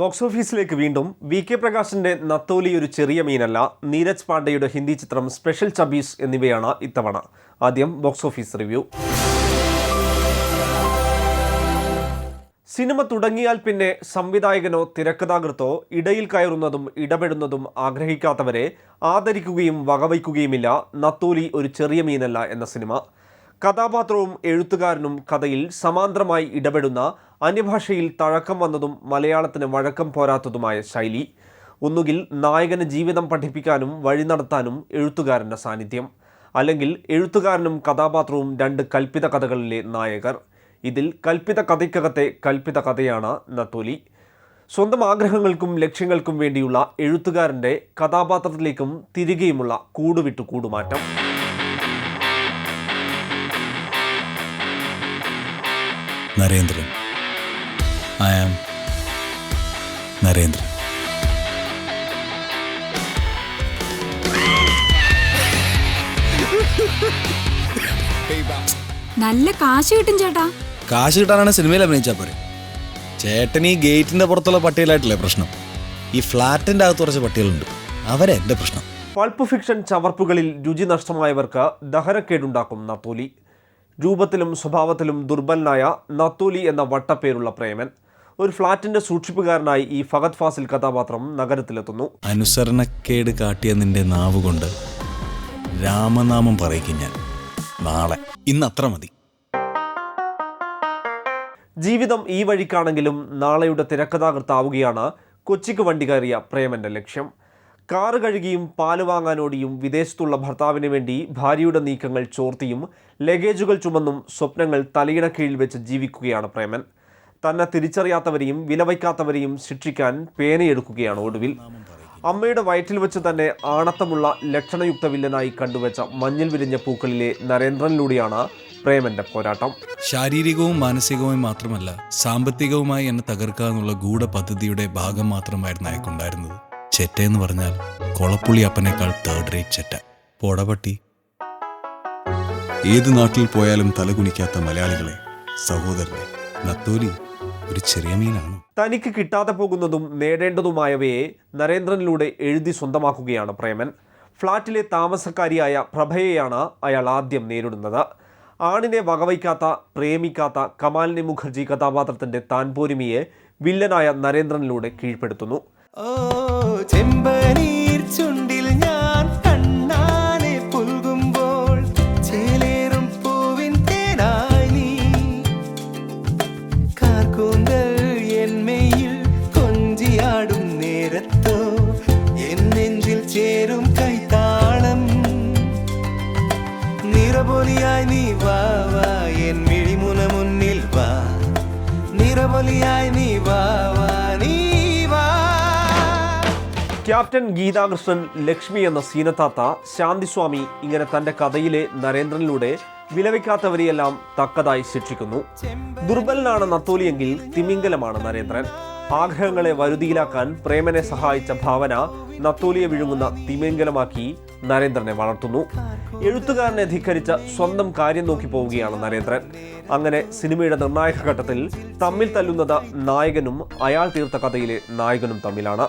Box ഓഫീസിലേക്ക് വീണ്ടും V K പ്രകാശിന്റെ നത്തോലി ഒരു ചെറിയ മീനല്ല നീരജ് പാണ്ഡെയുടെ ഹിന്ദി ചിത്രം സ്പെഷ്യൽ ചബീസ് എന്നിവയാണ് ഇത്തവണ. ആദ്യം ബോക്സ് ഓഫീസ് റിവ്യൂ. സിനിമ തുടങ്ങിയാൽ പിന്നെ സംവിധായകനോ തിരക്കഥാകൃത്തോ ഇടയിൽ കയറുന്നതും ഇടപെടുന്നതും ആഗ്രഹിക്കാത്തവരെ ആദരിക്കുകയും വകവയ്ക്കുകയുമില്ല നത്തോലി ഒരു ചെറിയ മീനല്ല എന്ന സിനിമ. കഥാപാത്രവും എഴുത്തുകാരനും കഥയിൽ സമാന്തരമായി ഇടപെടുന്ന അന്യഭാഷയിൽ തഴക്കം വന്നതും മലയാളത്തിന് വഴക്കം പോരാത്തതുമായ ശൈലി ഒന്നുകിൽ നായകന് ജീവിതം പഠിപ്പിക്കാനും വഴി നടത്താനും എഴുത്തുകാരന്റെ സാന്നിധ്യം അല്ലെങ്കിൽ എഴുത്തുകാരനും കഥാപാത്രവും രണ്ട് കൽപ്പിത കഥകളിലെ നായകർ. ഇതിൽ കൽപ്പിത കഥയ്ക്കകത്തെ കൽപ്പിത കഥയാണ് നത്തോലി. സ്വന്തം ആഗ്രഹങ്ങൾക്കും ലക്ഷ്യങ്ങൾക്കും വേണ്ടിയുള്ള എഴുത്തുകാരന്റെ കഥാപാത്രത്തിലേക്കും തിരികെയുമുള്ള കൂടുവിട്ടു കൂടുമാറ്റം. നരേന്ദ്രൻ. I am Narendran. നല്ല കാശ് കിട്ടും ചേട്ടാ. കാശ് കിട്ടാനാണ് സിനിമയിൽ അഭിനയിച്ചാൽ പോരെ. ചേട്ടൻ ഈ ഗേറ്റിന്റെ പുറത്തുള്ള പട്ടികളായിട്ടില്ലേ പ്രശ്നം? ഈ ഫ്ലാറ്റിന്റെ അകത്ത് കുറച്ച് പട്ടികളുണ്ട്. അവരെ എന്റെ പ്രശ്നം. പൾപ്പ് ഫിക്ഷൻ ചവർപ്പുകളിൽ രുചി നഷ്ടമായവർക്ക് ദഹനക്കേടുണ്ടാക്കും നത്തോലി. രൂപത്തിലും സ്വഭാവത്തിലും ദുർബലനായ നത്തൂലി എന്ന വട്ടപ്പേരുള്ള പ്രേമൻ ഒരു ഫ്ളാറ്റിന്റെ സൂക്ഷിപ്പുകാരനായി ഈ ഫഹദ് ഫാസിൽ കഥാപാത്രം നഗരത്തിലെത്തുന്നു. അനുസരണക്കേട് കാട്ടിയ നിന്റെ നാവ് കൊണ്ട് രാമനാമം പറയിക്കും ഞാൻ. നാളെ. ഇന്ന് അത്ര മതി. ജീവിതം ഈ വഴിക്കാണെങ്കിലും നാളെയുടെ തിരക്കഥാകൃത്താവുകയാണ് കൊച്ചിക്ക് വണ്ടി കയറിയ പ്രേമന്റെ ലക്ഷ്യം. കാറ് കഴുകിയും പാൽ വാങ്ങാനോടിയും വിദേശത്തുള്ള ഭർത്താവിന് വേണ്ടി ഭാര്യയുടെ നീക്കങ്ങൾ ചോർത്തിയും ലഗേജുകൾ ചുമന്നും സ്വപ്നങ്ങൾ തലയിണ കീഴിൽ വെച്ച് ജീവിക്കുകയാണ് പ്രേമൻ. തന്നെ തിരിച്ചറിയാത്തവരെയും വിലവയ്ക്കാത്തവരെയും ശിക്ഷിക്കാൻ പേനയെടുക്കുകയാണ് ഒടുവിൽ. അമ്മയുടെ വയറ്റിൽ വെച്ച് തന്നെ ആണത്തമുള്ള ലക്ഷണയുക്ത വില്ലനായി കണ്ടുവച്ച മഞ്ഞിൽ വിരിഞ്ഞ പൂക്കളിലെ നരേന്ദ്രനിലൂടെയാണ് പ്രേമന്റെ പോരാട്ടം. ശാരീരികവും മാനസികവും മാത്രമല്ല സാമ്പത്തികവുമായി എന്നെ തകർക്കാനുള്ള ഗൂഢ പദ്ധതിയുടെ ഭാഗം മാത്രമായിരുന്നു അയക്കുണ്ടായിരുന്നത് ചെറ്റ എന്ന് പറഞ്ഞാൽ കൊളപ്പുള്ളി അപ്പനേക്കാൾ തേർഡ് റേറ്റ് ചെറ്റ. പൊടപട്ടി ഏത് നാട്ടിൽ പോയാലും തലകുനിക്കാത്ത മലയാളികളെ സഹോദരനെ നത്തോലി ഒരു ചെറിയ മീനാണ്. തനിക്ക് കിട്ടാതെ പോകുന്നതും നേടേണ്ടതുമായവയെ നരേന്ദ്രനിലൂടെ എഴുതി സ്വന്തമാക്കുകയാണ് പ്രേമൻ. ഫ്ളാറ്റിലെ താമസക്കാരിയായ പ്രഭയെയാണ് അയാൾ ആദ്യം നേരിടുന്നത്. ആണിനെ വകവയ്ക്കാത്ത പ്രേമിക്കാത്ത കമാലിനി മുഖർജി കഥാപാത്രത്തിന്റെ താൻപോരിമിയെ വില്ലനായ നരേന്ദ്രനിലൂടെ കീഴ്പ്പെടുത്തുന്നു. നിറപൊലിയായി നീ വാ വാ. എൻ മിഴിമുന മുന്നിൽ വാ. നിറപൊലിയായി നീ വാ വാ. നീ ക്യാപ്റ്റൻ ഗീതാകൃഷ്ണൻ ലക്ഷ്മി എന്ന സീനത്താത്ത ശാന്തിസ്വാമി ഇങ്ങനെ തന്റെ കഥയിലെ നരേന്ദ്രനിലൂടെ വിലവയ്ക്കാത്തവരെയെല്ലാം തക്കതായി ശിക്ഷിക്കുന്നു. ദുർബലനാണ് നത്തോലിയെങ്കിൽ തിമിംഗലമാണ് നരേന്ദ്രൻ. ആഗ്രഹങ്ങളെ വരുതിയിലാക്കാൻ പ്രേമനെ സഹായിച്ച ഭാവന നത്തോലിയെ വിഴുങ്ങുന്ന തിമിംഗലമാക്കി നരേന്ദ്രനെ വളർത്തുന്നു. എഴുത്തുകാരനെ ധിക്കരിച്ച സ്വന്തം കാര്യം നോക്കി പോവുകയാണ് നരേന്ദ്രൻ. അങ്ങനെ സിനിമയുടെ നിർണായക ഘട്ടത്തിൽ തമ്മിൽ തല്ലുന്നത് നായകനും അയാൾ തീർത്ത കഥയിലെ നായകനും തമ്മിലാണ്.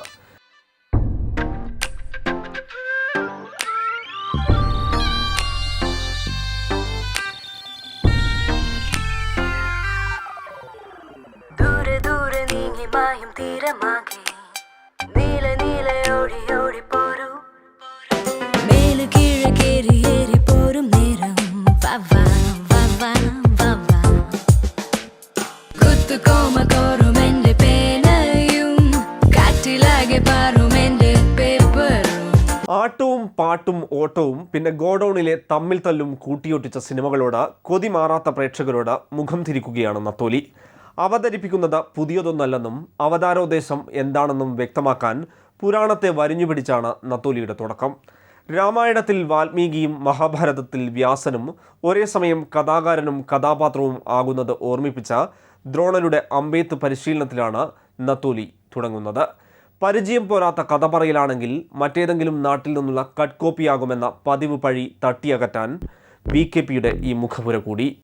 മായും തീരമാകെ നീല നീല ഓടി ഓടി പോരൂ. മേൽ കീഴ് കേറി ഏറി പോരും നേരം. കുത്തുകോമ എന്റെ പേനയും കാറ്റിലാകെ പാറും എന്റെ പേപ്പറും. ആട്ടവും പാട്ടും ഓട്ടവും പിന്നെ ഗോഡൌണിലെ തമ്മിൽ തല്ലും കൂട്ടിയൊട്ടിച്ച സിനിമകളോട് കൊതി മാറാത്ത പ്രേക്ഷകരോട് മുഖം തിരിക്കുകയാണ് നത്തോലി. അവതരിപ്പിക്കുന്നത് പുതിയതൊന്നല്ലെന്നും അവതാരോദ്ദേശം എന്താണെന്നും വ്യക്തമാക്കാൻ പുരാണത്തെ വരിഞ്ഞു പിടിച്ചാണ് നത്തോലിയുടെ തുടക്കം. രാമായണത്തിൽ വാൽമീകിയും മഹാഭാരതത്തിൽ വ്യാസനും ഒരേ സമയം കഥാകാരനും കഥാപാത്രവും ആകുന്നത് ഓർമ്മിപ്പിച്ച ദ്രോണരുടെ അമ്പെയ്ത്ത് പരിശീലനത്തിലാണ് നത്തൂലി തുടങ്ങുന്നത്. പരിചയം പോരാത്ത കഥ പറയലാണെങ്കിൽ മറ്റേതെങ്കിലും നാട്ടിൽ നിന്നുള്ള കട്ട് കോപ്പിയാകുമെന്ന പതിവ് പഴി തട്ടിയകറ്റാൻ ബി കെ പിയുടെ ഈ മുഖപുര കൂടി.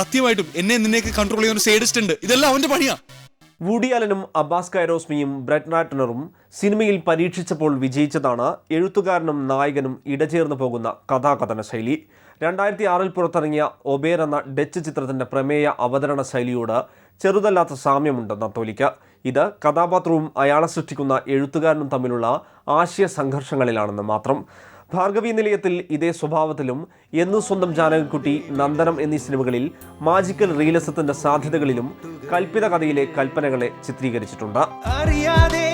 സത്യമായിട്ടും എന്നെ നിന്നേക്ക് കൺട്രോൾ ചെയ്യാൻ ഒരു സേഡിസ്റ്റ് ഉണ്ട്. ഇതെല്ലാം അവന്റെ പണിയാ. വൂഡി അലനും അബ്ബാസ് കൈറോസ്മിയും ബ്രെഡ് സിനിമയിൽ പരീക്ഷിച്ചപ്പോൾ വിജയിച്ചതാണ് എഴുത്തുകാരനും നായകനും ഇടചേർന്നു പോകുന്ന കഥാകഥന ശൈലി. രണ്ടായിരത്തി ആറിൽ പുറത്തിറങ്ങിയ ഒബേർ എന്ന ഡച്ച് ചിത്രത്തിന്റെ പ്രമേയ അവതരണ ശൈലിയോട് ചെറുതല്ലാത്ത സാമ്യമുണ്ടെന്ന തോലിക്ക. ഇത് കഥാപാത്രവും അയാളെ സൃഷ്ടിക്കുന്ന എഴുത്തുകാരനും തമ്മിലുള്ള ആശയ സംഘർഷങ്ങളിലാണെന്ന് മാത്രം. ഭാർഗവി നിലയത്തിൽ ഇതേ സ്വഭാവത്തിലും എന്നു സ്വന്തം ജാനകക്കുട്ടി നന്ദനം എന്നീ സിനിമകളിൽ മാജിക്കൽ റിയലിസത്തിന്റെ സാധ്യതകളിലും കൽപ്പിത കഥയിലെ കൽപ്പനകളെ ചിത്രീകരിച്ചിട്ടുണ്ട്. അറിയാതെ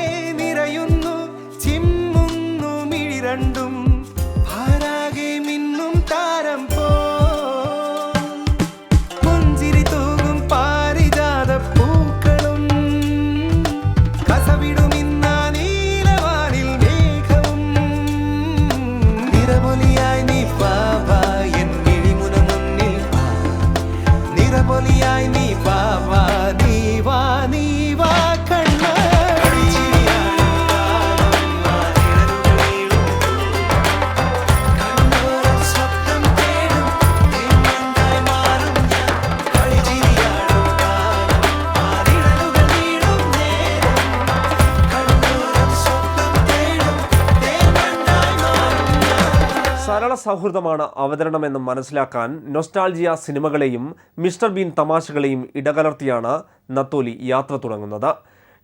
സൗഹൃദമാണ് അവതരണമെന്ന് മനസ്സിലാക്കാൻ നൊസ്റ്റാൾജിയ സിനിമകളെയും മിസ്റ്റർ ബീൻ തമാശകളെയും ഇടകലർത്തിയാണ് നത്തോലി യാത്ര തുടങ്ങുന്നത്.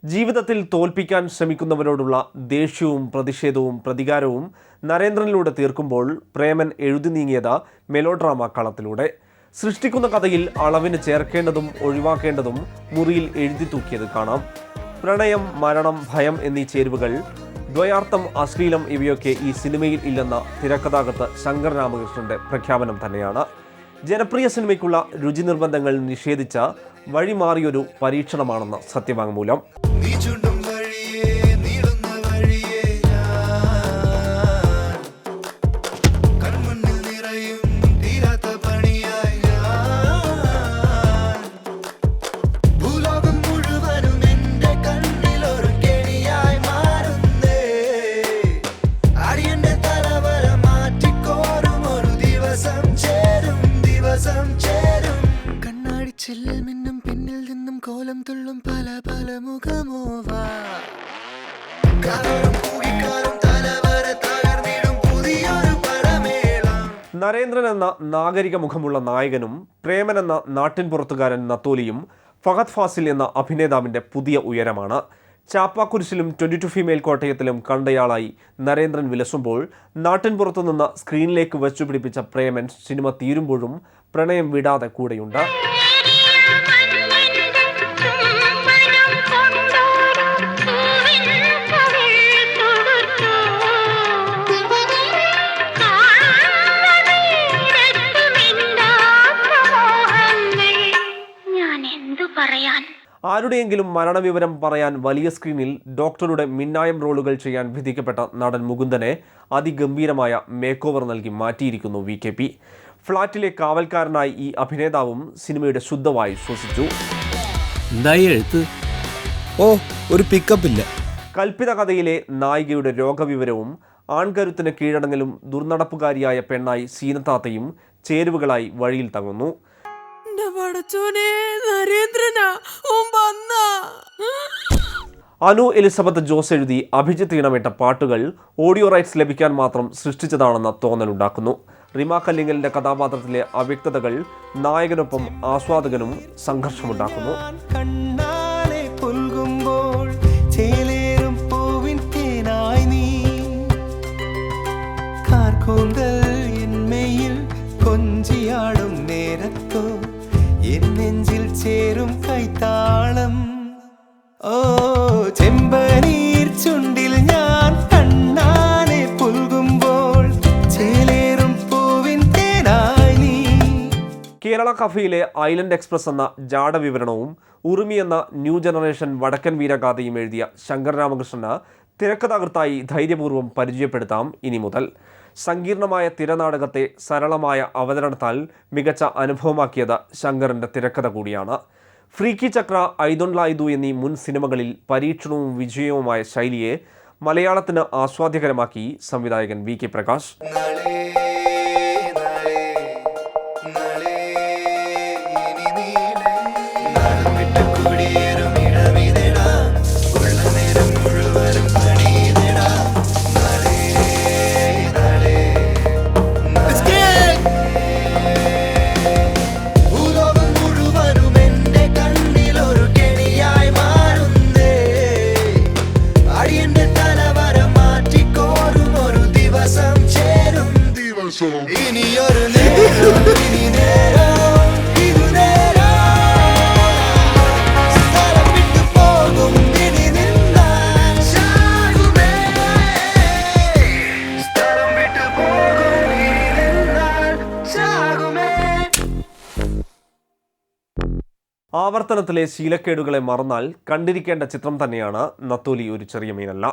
ജീവിതത്തിൽ തോൽപ്പിക്കാൻ ശ്രമിക്കുന്നവരോടുള്ള ദേഷ്യവും പ്രതിഷേധവും പ്രതികാരവും നരേന്ദ്രനിലൂടെ തീർക്കുമ്പോൾ പ്രേമൻ എഴുതി നീങ്ങിയത് മെലോഡ്രാമ കളത്തിലൂടെ. സൃഷ്ടിക്കുന്ന കഥയിൽ അളവിന് ചേർക്കേണ്ടതും ഒഴിവാക്കേണ്ടതും മുറിയിൽ എഴുതി തൂക്കിയത് കാണാം. പ്രണയം മരണം ഭയം എന്നീ ചേരുവകൾ ദ്വയാർത്ഥം അശ്ലീലം ഇവയൊക്കെ ഈ സിനിമയിൽ ഇല്ലെന്ന തിരക്കഥാകൃത്ത് ശങ്കർ രാമകൃഷ്ണന്റെ പ്രഖ്യാപനം തന്നെയാണ്. ജനപ്രിയ സിനിമയ്ക്കുള്ള രുചി നിർബന്ധങ്ങൾ നിഷേധിച്ച വഴിമാറിയൊരു പരീക്ഷണമാണെന്ന് സത്യവാങ്മൂലം. നരേന്ദ്രൻ എന്ന നാഗരിക മുഖമുള്ള നായകനും പ്രേമൻ എന്ന നാട്ടിൻപുറത്തുകാരൻ നത്തോലിയും ഫഹദ് ഫാസിൽ എന്ന അഭിനേതാവിന്റെ പുതിയ ഉയരമാണ്. ചാപ്പാക്കുരിശിലും ട്വന്റി ടു ഫീമെയിൽ കോട്ടയത്തിലും കണ്ടയാളായി നരേന്ദ്രൻ വിലസുമ്പോൾ നാട്ടിൻപുറത്തുനിന്ന് സ്ക്രീനിലേക്ക് വെച്ചുപിടിപ്പിച്ച പ്രേമൻ സിനിമ തീരുമ്പോഴും പ്രണയം വിടാതെ കൂടെയുണ്ട്. ആരുടെയെങ്കിലും മരണവിവരം പറയാൻ വലിയ സ്ക്രീനിൽ ഡോക്ടറുടെ മിന്നായം റോളുകൾ ചെയ്യാൻ വിധിക്കപ്പെട്ട നടൻ മുകുന്ദനെ അതിഗംഭീരമായ മേക്ക് ഓവർ നൽകി മാറ്റിയിരിക്കുന്നു വി കെ പി. ഫ്ളാറ്റിലെ കാവൽക്കാരനായി ഈ അഭിനേതാവും സിനിമയുടെ ശുദ്ധമായി ശ്വസിച്ചു. ഓ ഒരു പിക്കപ്പ് ഇല്ല. കൽപ്പിത കഥയിലെ നായികയുടെ രോഗവിവരവും ആൺകരുത്തിന് കീഴടങ്ങലും ദുർനടപ്പുകാരിയായ പെണ്ണായി സീനത്താത്തയും ചേരുവകളായി വഴിയിൽ തങ്ങുന്നു എന്റെ പടച്ചോനെ നരേന്ദ്രനാ ഓൻ വന്നാ അനു എലിസബത്ത് ജോസ് എഴുതി അഭിജിത്ത് ഈണമിട്ട പാട്ടുകൾ ഓഡിയോ റൈറ്റ്സ് ലഭിക്കാൻ മാത്രം സൃഷ്ടിച്ചതാണെന്ന തോന്നലുണ്ടാക്കുന്നു. റിമ കല്ലിങ്ങലിന്റെ കഥാപാത്രത്തിലെ അവ്യക്തതകൾ നായകനൊപ്പം ആസ്വാദകനും സംഘർഷമുണ്ടാക്കുന്നു. കൊഞ്ചിയാടും നേരത്തോ. എൻ നെഞ്ചിൽ ചേരും കൈത്താളം. ഓ പൂവിൻ നീ. കേരള കഫയിലെ ഐലൻഡ് എക്സ്പ്രസ് എന്ന ജാട വിവരണവും ഉറുമി എന്ന ന്യൂ ജനറേഷൻ വടക്കൻ വീരഗാഥയും എഴുതിയ ശങ്കർ രാമകൃഷ്ണന് തിരക്കഥാകൃത്തായി ധൈര്യപൂർവം പരിചയപ്പെടുത്താം ഇനി മുതൽ. സങ്കീർണമായ തിരനാടകത്തെ സരളമായ അവതരണത്താൽ മികച്ച അനുഭവമാക്കിയത് ശങ്കറിന്റെ തിരക്കഥ കൂടിയാണ്. ഫ്രീക്കി ചക്ര ഐദൊൺലായുധു എന്നീ മുൻ സിനിമകളിൽ പരീക്ഷണവും വിജയവുമായ ശൈലിയെ മലയാളത്തിന് ആസ്വാദ്യകരമാക്കി സംവിധായകൻ വി കെ പ്രകാശ്. ആവർത്തനത്തിലെ ശീലക്കേടുകളെ മറന്നാൽ കണ്ടിരിക്കേണ്ട ചിത്രം തന്നെയാണ് നത്തോലി ഒരു ചെറിയ മീനല്ല.